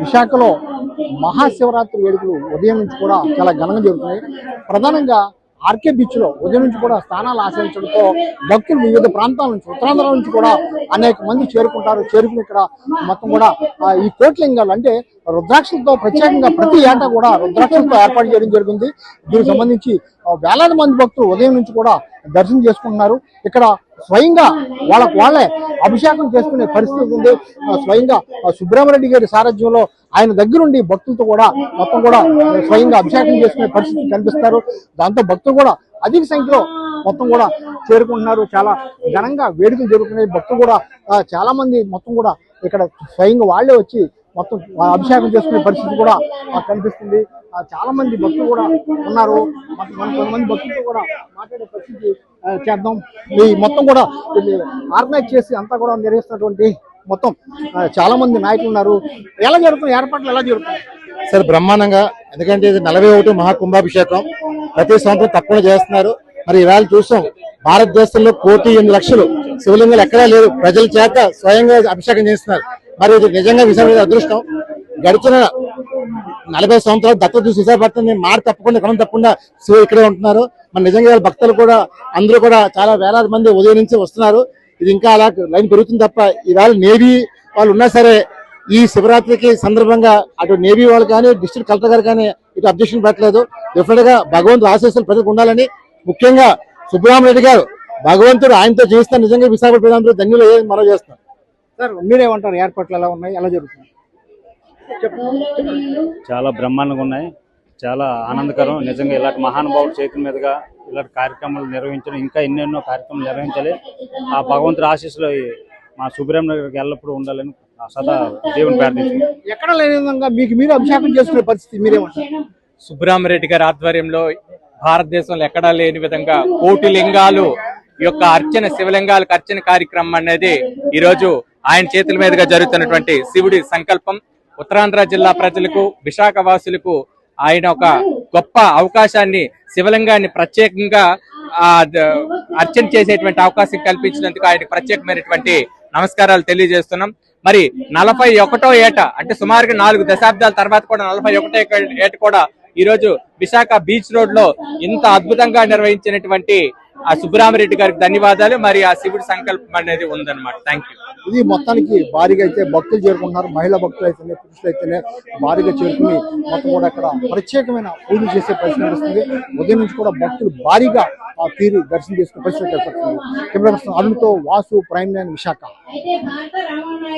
విశాఖలో మహాశివరాత్రి వేడుకలు ఉదయం నుంచి కూడా చాలా ఘనంగా జరుగుతున్నాయి. ప్రధానంగా ఆర్కే బీచ్లో ఉదయం నుంచి కూడా స్నానాలు ఆచరించడంతో భక్తులు వివిధ ప్రాంతాల నుంచి ఉత్తరాంధ్ర నుంచి కూడా అనేక మంది చేరుకుంటారు. చేరుకుని ఇక్కడ మొత్తం కూడా ఈ కోట్లింగాలు అంటే రుద్రాక్షలతో ప్రత్యేకంగా ప్రతి ఏటా కూడా రుద్రాక్షలతో ఏర్పాటు చేయడం జరిగింది. దీనికి సంబంధించి వేలాది మంది భక్తులు ఉదయం నుంచి కూడా దర్శనం చేసుకుంటున్నారు. ఇక్కడ స్వయంగా వాళ్ళకు వాళ్ళే అభిషేకం చేసుకునే పరిస్థితి ఉంది. స్వయంగా సుబ్రహ్మరెడ్డి గారి సారథ్యంలో ఆయన దగ్గరుండి భక్తులతో కూడా మొత్తం కూడా స్వయంగా అభిషేకం చేసుకునే పరిస్థితి కనిపిస్తారు. దాంతో భక్తులు కూడా అధిక సంఖ్యలో మొత్తం కూడా చేరుకుంటున్నారు. చాలా ఘనంగా వేడుకలు జరుగుతున్నాయి. భక్తులు కూడా చాలా మంది మొత్తం కూడా ఇక్కడ స్వయంగా వాళ్ళే వచ్చి మొత్తం అభిషేకం చేసుకునే పరిస్థితి కూడా మాకు కనిపిస్తుంది. చాలా మంది భక్తులు కూడా ఉన్నారు. కొంతమంది భక్తులతో కూడా మాట్లాడే పరిస్థితి చేద్దాం. ఈ మొత్తం కూడా ఆర్గనైజ్ చేసి అంతా కూడా నిర్వహిస్తున్నటువంటి మొత్తం చాలా మంది నాయకులు ఉన్నారు. ఎలా జరుగుతుంది? ఏర్పాట్లు ఎలా జరుగుతాయి? సార్ బ్రహ్మాండంగా. ఎందుకంటే ఇది నలభై ఒకటి మహాకుంభాభిషేకం. ప్రతి సంవత్సరం తప్పకుండా చేస్తున్నారు. మరి ఈవేళ చూసాం భారతదేశంలో కోటి ఎనిమిది లక్షలు శివలింగాలు ఎక్కడా లేదు ప్రజల చేత స్వయంగా అభిషేకం చేస్తున్నారు. మరి ఇది నిజంగా విశాఖ అదృష్టం. గడిచిన నలభై సంవత్సరాలు దత్తత చూసి విశాఖపట్నం మాట తప్పకుండా క్రమం తప్పకుండా శివ ఇక్కడే ఉంటున్నారు. మరి నిజంగా భక్తులు కూడా అందరూ కూడా చాలా వేలాది మంది ఉదయం నుంచి వస్తున్నారు. ఇది ఇంకా అలా లైన్ పెరుగుతుంది తప్ప ఈవేళ నేవీ వాళ్ళు ఉన్నా సరే ఈ శివరాత్రికి సందర్భంగా అటు నేవీ వాళ్ళు కానీ డిస్ట్రిక్ట్ కలెక్టర్ గారు కానీ ఇటు అబ్జెక్షన్ పెట్టలేదు. డెఫినెట్గా భగవంతుడు ఆశీస్సులు ప్రజలకు ఉండాలని ముఖ్యంగా సుబ్బరామరెడ్డి గారు భగవంతుడు ఆయనతో చేయిస్తాను నిజంగా విశాఖపట్నం ప్రజలందరూ ధన్యులు అయ్యేది మనం చేస్తాం సార్ మీరేమంటారు? ఏర్పాట్లు ఎలా ఉన్నాయి? ఎలా జరుగుతుంది చాలా బ్రహ్మాండంగా ఉన్నాయి. చాలా ఆనందకరం. నిజంగా ఇలాంటి మహానుభావుడు చేతుల మీదుగా ఇలాంటి కార్యక్రమాలు నిర్వహించడం ఇంకా ఎన్నెన్నో కార్యక్రమాలు నిర్వహించాలి. ఆ భగవంతుడి ఆశీస్సులు మా సుబ్రహ్మణ్య గారికి ఎల్లప్పుడూ ఉండాలని ఆ సదా దేవుని ప్రార్థించుకుంటాం ఎక్కడ లేని విధంగా మీకు మీరు అభిషేకం చేసుకునే పరిస్థితి మీరేమంటారు? సుబ్రహ్మరెడ్డి గారి ఆధ్వర్యంలో భారతదేశంలో ఎక్కడా లేని విధంగా కోటి లింగాలు యొక్క అర్చన శివలింగాలకు అర్చన కార్యక్రమం అనేది ఈ రోజు ఆయన చేతుల మీదుగా జరుగుతున్నటువంటి శివుడి సంకల్పం ఉత్తరాంధ్ర జిల్లా ప్రజలకు విశాఖ వాసులకు ఆయన ఒక గొప్ప అవకాశాన్ని శివలింగాన్ని ప్రత్యేకంగా ఆ, అర్చన చేసేటువంటి అవకాశం కల్పించినందుకు ఆయనకు ప్రత్యేకమైనటువంటి నమస్కారాలు తెలియజేస్తున్నాం. మరి నలభై ఒకటో ఏట అంటే సుమారుగా నాలుగు దశాబ్దాల తర్వాత కూడా నలభై ఒకటో ఏట కూడా ఈ రోజు విశాఖ బీచ్ రోడ్లో ఇంత అద్భుతంగా నిర్వహించినటువంటి ఆ సుబ్బరామరెడ్డి గారికి ధన్యవాదాలు. మరి ఆ శివుడి సంకల్పం అనేది ఉందన్నమాట. థ్యాంక్ యూ ఇది మొత్తానికి భారీగా అయితే భక్తులు చేరుకుంటున్నారు. మహిళా భక్తులు అయితేనే పురుషులు అయితేనే భారీగా చేరుకుని మొత్తం కూడా ఇక్కడ ప్రత్యేకమైన పూజలు చేసే పరిస్థితి నడుస్తుంది. ఉదయం నుంచి కూడా భక్తులు భారీగా ఆ తీరి దర్శనం చేసుకునే పరిస్థితి ఏర్పడుతుంది. కెమెరా పర్సన్ అరుణ్తో వాసు ప్రైమ్ లైన్ విశాఖ.